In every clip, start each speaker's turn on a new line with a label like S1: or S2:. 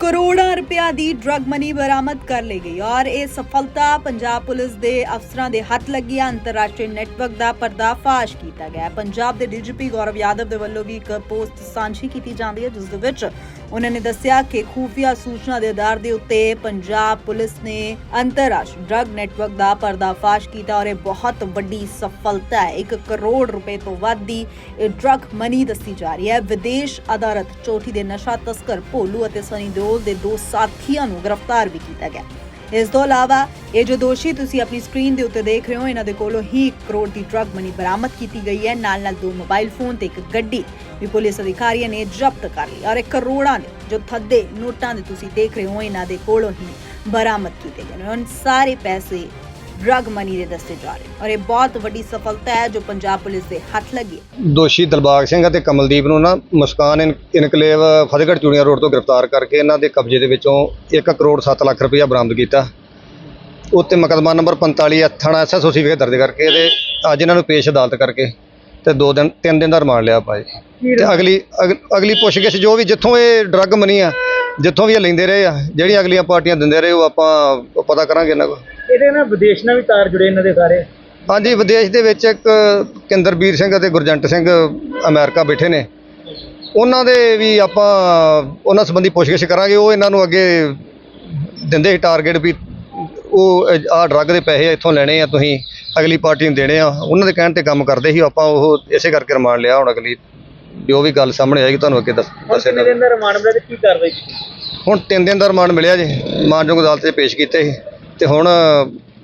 S1: ਕਰੋੜਾਂ ਰੁਪਇਆ ਦੀ drug money ਬਰਾਮਦ ਕਰ ਲਈ ਗਈ ਔਰ ਇਹ ਸਫਲਤਾ ਪੰਜਾਬ ਪੁਲਿਸ ਦੇ ਅਫਸਰਾਂ ਦੇ ਹੱਥ ਲੱਗੀ ਹੈ ਅੰਤਰਰਾਸ਼ਟਰੀ ਨੈਟਵਰਕ ਦਾ ਪਰਦਾਫਾਸ਼ ਕੀਤਾ ਗਿਆ ਪੰਜਾਬ ਦੇ ਡੀਜੀਪੀ ਗੌਰਵ ਯਾਦਵ ਦੇ ਵੱਲੋਂ ਵੀ ਇੱਕ ਪੋਸਟ ਸਾਂਝੀ ਕੀਤੀ ਜਾਂਦੀ ਹੈ, ਜਿਸ ਦੇ ਵਿੱਚ ਉਹਨਾਂ ਨੇ ਦੱਸਿਆ ਕਿ ਖੂਫੀਆ ਸੂਚਨਾ ਦੇ ਆਧਾਰ ਦੇ ਉੱਤੇ ਪੰਜਾਬ ਪੁਲਿਸ ਨੇ ਅੰਤਰਰਾਸ਼ਟਰੀ ਡਰੱਗ ਨੈਟਵਰਕ ਦਾ ਪਰਦਾਫਾਸ਼ ਕੀਤਾ ਔਰ ਇਹ ਬਹੁਤ ਵੱਡੀ ਸਫਲਤਾ ਹੈ। 1 ਕਰੋੜ ਰੁਪਏ ਤੋਂ ਵੱਧ ਦੀ ਇਹ ਡਰੱਗ ਮਨੀ ਦੱਸੀ ਜਾ ਰਹੀ ਹੈ। ਵਿਦੇਸ਼ ਆਧਾਰਿਤ ਚੋਟੀ ਦੇ ਨਸ਼ਾ ਤਸਕਰ ਭੋਲੂ ਅਤੇ ਸਨੀ ਦਿਓਲ ਦੇ ਦੋ ਸਾਥੀਆਂ ਨੂੰ ਗ੍ਰਿਫਤਾਰ ਵੀ ਕੀਤਾ ਗਿਆ। ਇਸ ਤੋਂ ਇਲਾਵਾ ਇਹ ਜੋ ਦੋਸ਼ੀ ਤੁਸੀਂ ਆਪਣੀ ਸਕਰੀਨ ਦੇ ਉੱਤੇ ਦੇਖ ਰਹੇ ਹੋ, ਇਹਨਾਂ ਦੇ ਕੋਲੋਂ ਹੀ 1 ਕਰੋੜ ਦੀ ਡਰਗ ਮਨੀ ਬਰਾਮਦ ਕੀਤੀ ਗਈ ਹੈ। ਨਾਲ ਨਾਲ ਦੋ ਮੋਬਾਈਲ ਫੋਨ ਤੇ ਇੱਕ ਗੱਡੀ ਵੀ ਪੁਲਿਸ ਅਧਿਕਾਰੀਆਂ ਨੇ ਜ਼ਬਤ ਕਰ ਲਈ ਔਰ ਇਹ ਕਰੋੜਾਂ ਦੇ ਜੋ ਥੱਦੇ ਨੋਟਾਂ ਦੇ ਤੁਸੀਂ ਦੇਖ ਰਹੇ ਹੋ, ਇਹਨਾਂ ਦੇ ਕੋਲੋਂ ਹੀ ਬਰਾਮਦ ਕੀਤੇ ਗਏ ਨੇ। ਉਹਨਾਂ ਸਾਰੇ ਪੈਸੇ ਡਰਗ ਮਨੀ ਦੇ ਦੱਸੇ ਜਾ ਰਹੇ ਔਰ ਇਹ ਬਹੁਤ ਵੱਡੀ ਸਫਲਤਾ ਹੈ ਜੋ ਪੰਜਾਬ ਪੁਲਿਸ ਦੇ ਹੱਥ ਲੱਗੀ ਹੈ।
S2: ਦੋਸ਼ੀ ਦਿਲਬਾਗ ਸਿੰਘ ਅਤੇ ਕਮਲਦੀਪ ਨੂੰ ਨਾ ਮੁਸਕਾਨ ਇਨ- ਇਨਕਲੇਵ ਫਤਿਹਗੜ੍ਹ ਚੂੜੀਆਂ ਰੋਡ ਤੋਂ ਗ੍ਰਿਫਤਾਰ ਕਰਕੇ ਇਹਨਾਂ ਦੇ ਕਬਜ਼ੇ ਦੇ ਵਿੱਚੋਂ 1 ਕਰੋੜ 7 ਲੱਖ ਰੁਪਇਆ ਬਰਾਮਦ ਕੀਤਾ। ਉੱਤੇ ਮੁਕੱਦਮਾ ਨੰਬਰ 45 ਥਾਣਾ ਐਸਐਸਓਸੀ ਵਿਖੇ ਦਰਜ ਕਰਕੇ ਤੇ ਅੱਜ ਇਹਨਾਂ ਨੂੰ ਪੇਸ਼ ਅਦਾਲਤ ਕਰਕੇ ਤੇ 2 ਦਿਨ 3 ਦਿਨ ਦਾ ਰਿਮਾਂਡ ਲਿਆ ਜੀ ਤੇ ਅਗਲੀ ਅਗ- ਅਗਲੀ ਪੁੱਛਗਿੱਛ ਜੋ ਵੀ ਜਿੱਥੋਂ ਇਹ ਡਰੱਗ ਮਨੀ ਆ ਜਿੱਥੋਂ ਵੀ ਇਹ ਲੈਂਦੇ ਰਹੇ ਆ ਜਿਹੜੀਆਂ ਅਗਲੀਆਂ ਪਾਰਟੀਆਂ ਦਿੰਦੇ ਰਹੇ ਉਹ ਆਪਾਂ ਪਤਾ ਕਰਾਂਗੇ ਇਹਨਾਂ ਕੋਲ।
S3: ਇਹਦੇ ਨਾਲ ਵਿਦੇਸ਼ ਨਾਲ ਵੀ ਤਾਰ ਜੁੜੇ ਇਹਨਾਂ ਦੇ ਸਾਰੇ?
S2: ਹਾਂਜੀ ਵਿਦੇਸ਼ ਦੇ ਵਿੱਚ ਇੱਕ ਕਿੰਦਰਬੀਰ ਸਿੰਘ ਅਤੇ ਗੁਰਜੰਟ ਸਿੰਘ ਅਮਰੀਕਾ ਬੈਠੇ ਨੇ। ਉਹਨਾਂ ਦੇ ਵੀ ਆਪਾਂ ਉਹਨਾਂ ਸੰਬੰਧੀ ਪੁੱਛਗਿੱਛ ਕਰਾਂਗੇ। ਉਹ ਇਹਨਾਂ ਨੂੰ ਅੱਗੇ ਦਿੰਦੇ ਸੀ ਟਾਰਗੇਟ ਵੀ ਉਹ ਆਹ ਡਰੱਗ ਦੇ ਪੈਸੇ ਇੱਥੋਂ ਲੈਣੇ ਆ ਤੁਸੀਂ ਅਗਲੀ ਪਾਰਟੀ ਨੂੰ ਦੇਣੇ ਆ। ਉਹਨਾਂ ਦੇ ਕਹਿਣ ਤੇ ਕੰਮ ਕਰਦੇ ਸੀ ਆਪਾਂ ਉਹ ਇਸੇ ਕਰਕੇ ਰਿਮਾਂਡ ਲਿਆ। ਹੁਣ ਅਗਲੀ ਜੋ ਵੀ ਗੱਲ ਸਾਹਮਣੇ ਆਏਗੀ ਤੁਹਾਨੂੰ ਅੱਗੇ ਦੱਸ ਜਾਊਗਾ।
S3: ਦਿਨ ਦਾ ਰਿਮਾਂਡ ਮਿਲਿਆ ਤੇ ਕੀ ਕਾਰਵਾਈ ਕੀਤੀ?
S2: ਹੁਣ ਤਿੰਨ ਦਿਨ ਦਾ ਰਿਮਾਂਡ ਮਿਲਿਆ ਜੀ। ਮਾਨਯੋਗ ਅਦਾਲਤ 'ਚ ਪੇਸ਼ ਕੀਤੇ ਸੀ। ਤੇ ਹੁਣ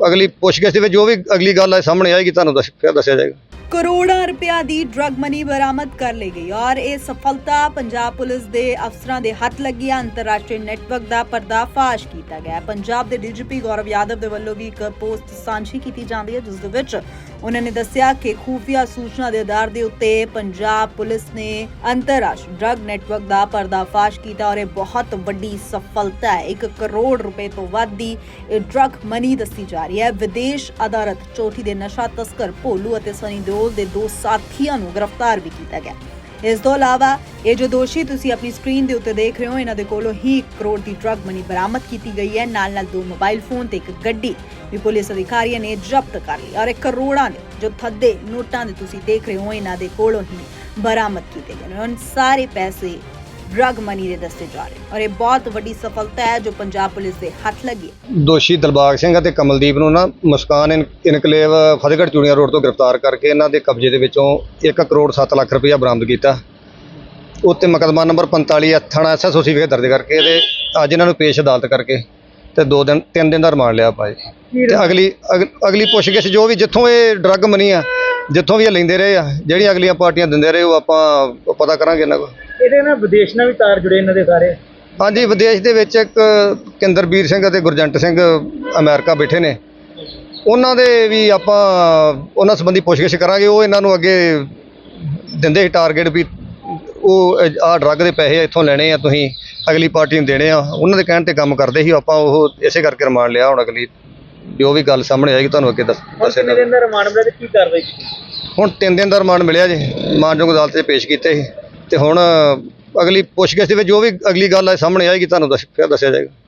S2: ਅਗਲੀ ਪੁੱਛਗਿੱਛ ਦੇ ਵਿੱਚ ਜੋ ਵੀ ਅਗਲੀ ਗੱਲ ਹੈ ਸਾਹਮਣੇ ਆਏਗੀ, ਤੁਹਾਨੂੰ ਦੱਸ ਫਿਰ ਦੱਸਿਆ ਜਾਏਗਾ।
S1: ਕਰੋੜਾਂ ਰੁਪਇਆ ਦੀ ਡਰੱਗ ਮਨੀ ਬਰਾਮਦ ਕਰ ਲਈ ਗਈ ਔਰ ਇਹ ਸਫਲਤਾ ਪੰਜਾਬ ਪੁਲਿਸ ਦੇ ਅਫਸਰਾਂ ਦੇ ਹੱਥ ਲੱਗੀ ਹੈ ਅੰਤਰਰਾਸ਼ਟਰੀ ਨੈਟਵਰਕ ਦਾ ਪਰਦਾਫਾਸ਼ ਕੀਤਾ ਗਿਆ। ਪੰਜਾਬ ਦੇ ਡੀਜੀਪੀ ਗੌਰਵ ਯਾਦਵ ਦੇ ਵੱਲੋਂ ਵੀ ਇੱਕ ਪੋਸਟ ਸਾਂਝੀ ਕੀਤੀ ਜਾਂਦੀ ਹੈ, ਜਿਸ ਦੇ ਵਿੱਚ ਉਹਨਾਂ ਨੇ ਦੱਸਿਆ ਕਿ ਖੂਫੀਆ ਸੂਚਨਾ ਦੇ ਆਧਾਰ ਦੇ ਉੱਤੇ ਪੰਜਾਬ ਪੁਲਿਸ ਨੇ ਅੰਤਰਰਾਸ਼ਟਰੀ ਡਰੱਗ ਨੈਟਵਰਕ ਦਾ ਪਰਦਾਫਾਸ਼ ਕੀਤਾ ਔਰ ਇਹ ਬਹੁਤ ਵੱਡੀ ਸਫਲਤਾ ਹੈ। 1 ਕਰੋੜ ਰੁਪਏ ਤੋਂ ਵੱਧ ਦੀ ਇਹ ਡਰਗ ਮਨੀ ਦੱਸੀ ਜਾ ਰਹੀ ਹੈ। ਵਿਦੇਸ਼ ਆਧਾਰਿਤ ਚੋਟੀ ਦੇ ਨਸ਼ਾ ਤਸਕਰ ਭੋਲੂ ਅਤੇ ਸਨੀ ਦਿਓਲ ਦੇ ਦੋ ਸਾਥੀਆਂ ਨੂੰ ਗ੍ਰਿਫਤਾਰ ਵੀ ਕੀਤਾ ਗਿਆ। ਇਸ ਤੋਂ ਇਲਾਵਾ ਇਹ ਜੋ ਦੋਸ਼ੀ ਤੁਸੀਂ ਆਪਣੀ ਸਕਰੀਨ ਦੇ ਉੱਤੇ ਦੇਖ ਰਹੇ ਹੋ, ਇਹਨਾਂ ਦੇ ਕੋਲੋਂ ਹੀ 1 ਕਰੋੜ ਦੀ ਡਰੱਗ ਮਨੀ ਬਰਾਮਦ ਕੀਤੀ ਗਈ ਹੈ। ਨਾਲ ਨਾਲ ਦੋ ਮੋਬਾਈਲ ਫੋਨ ਤੇ ਇੱਕ ਗੱਡੀ ਵੀ ਪੁਲਿਸ ਅਧਿਕਾਰੀਆਂ ਨੇ ਜ਼ਬਤ ਕਰ ਲਈ ਔਰ ਇਹ ਕਰੋੜਾਂ ਦੇ ਜੋ ਥੱਦੇ ਨੋਟਾਂ ਦੇ ਤੁਸੀਂ ਦੇਖ ਰਹੇ ਹੋ, ਇਹਨਾਂ ਦੇ ਕੋਲੋਂ ਹੀ ਬਰਾਮਦ ਕੀਤੇ ਗਏ ਨੇ। ਉਹਨਾਂ ਸਾਰੇ ਪੈਸੇ ਡਰਗ ਮਨੀ ਦੇ ਦੱਸੇ ਜਾ ਰਹੇ ਔਰ ਇਹ ਬਹੁਤ ਵੱਡੀ ਸਫਲਤਾ ਹੈ ਜੋ ਪੰਜਾਬ ਪੁਲਿਸ ਦੇ ਹੱਥ ਲੱਗੀ ਹੈ।
S2: ਦੋਸ਼ੀ ਦਿਲਬਾਗ ਸਿੰਘ ਅਤੇ ਕਮਲਦੀਪ ਨੂੰ ਨਾ ਮੁਸਕਾਨ ਇਨ- ਇਨਕਲੇਵ ਫਤਿਹਗੜ੍ਹ ਚੂੜੀਆਂ ਰੋਡ ਤੋਂ ਗ੍ਰਿਫਤਾਰ ਕਰਕੇ ਇਹਨਾਂ ਦੇ ਕਬਜ਼ੇ ਦੇ ਵਿੱਚੋਂ 1 ਕਰੋੜ 7 ਲੱਖ ਰੁਪਇਆ ਬਰਾਮਦ ਕੀਤਾ। ਉੱਤੇ ਮੁਕੱਦਮਾ ਨੰਬਰ 45 ਥਾਣਾ ਐਸਐਸਓਸੀ ਵਿਖੇ ਦਰਜ ਕਰਕੇ ਤੇ ਅੱਜ ਇਹਨਾਂ ਨੂੰ ਪੇਸ਼ ਅਦਾਲਤ ਕਰਕੇ ਤੇ 2 ਦਿਨ 3 ਦਿਨ ਦਾ ਰਿਮਾਂਡ ਲਿਆ ਜੀ ਤੇ ਅਗਲੀ ਅਗ- ਅਗਲੀ ਪੁੱਛਗਿੱਛ ਜੋ ਵੀ ਜਿੱਥੋਂ ਇਹ ਡਰੱਗ ਮਨੀ ਆ ਜਿੱਥੋਂ ਵੀ ਇਹ ਲੈਂਦੇ ਰਹੇ ਆ ਜਿਹੜੀਆਂ ਅਗਲੀਆਂ ਪਾਰਟੀਆਂ ਦਿੰਦੇ ਰਹੇ ਉਹ ਆਪਾਂ ਪਤਾ ਕਰਾਂਗੇ ਇਹਨਾਂ ਕੋਲ।
S3: ਇਹਦੇ ਨਾਲ ਵਿਦੇਸ਼ ਨਾਲ ਵੀ ਤਾਰ ਜੁੜੇ ਇਹਨਾਂ ਦੇ ਸਾਰੇ?
S2: ਹਾਂਜੀ ਵਿਦੇਸ਼ ਦੇ ਵਿੱਚ ਇੱਕ ਕਿੰਦਰਬੀਰ ਸਿੰਘ ਅਤੇ ਗੁਰਜੰਟ ਸਿੰਘ ਅਮਰੀਕਾ ਬੈਠੇ ਨੇ। ਉਹਨਾਂ ਦੇ ਵੀ ਆਪਾਂ ਉਹਨਾਂ ਸੰਬੰਧੀ ਪੁੱਛਗਿੱਛ ਕਰਾਂਗੇ। ਉਹ ਇਹਨਾਂ ਨੂੰ ਅੱਗੇ ਦਿੰਦੇ ਸੀ ਟਾਰਗੇਟ ਵੀ ਉਹ ਆਹ ਡਰੱਗ ਦੇ ਪੈਸੇ ਇੱਥੋਂ ਲੈਣੇ ਆ ਤੁਸੀਂ ਅਗਲੀ ਪਾਰਟੀ ਨੂੰ ਦੇਣੇ ਆ। ਉਹਨਾਂ ਦੇ ਕਹਿਣ ਤੇ ਕੰਮ ਕਰਦੇ ਸੀ ਆਪਾਂ ਉਹ ਇਸੇ ਕਰਕੇ ਰਿਮਾਂਡ ਲਿਆ ਹੁਣ ਅਗਲੀ ਜੋ ਵੀ ਗੱਲ ਸਾਹਮਣੇ ਆਏਗੀ ਤੁਹਾਨੂੰ ਅੱਗੇ ਦੱਸ ਦੱਸਿਆ
S3: ਕਿੰਨੇ। ਦਿਨ ਦਾ ਰਿਮਾਂਡ ਮਿਲਿਆ ਤੇ ਕੀ ਕਾਰਵਾਈ ਕੀਤੀ?
S2: ਹੁਣ ਤਿੰਨ ਦਿਨ ਦਾ ਰਿਮਾਂਡ ਮਿਲਿਆ ਜੀ। ਮਾਨਯੋਗ ਅਦਾਲਤ 'ਚ ਪੇਸ਼ ਕੀਤੇ ਸੀ। ਤੇ ਹੁਣ ਅਗਲੀ ਪੁੱਛਗਿੱਛ ਦੇ ਵਿੱਚ ਜੋ ਵੀ ਅਗਲੀ ਗੱਲ ਸਾਹਮਣੇ ਆਏਗੀ ਤੁਹਾਨੂੰ ਦੱਸ ਫਿਰ ਦੱਸਿਆ ਜਾਏਗਾ।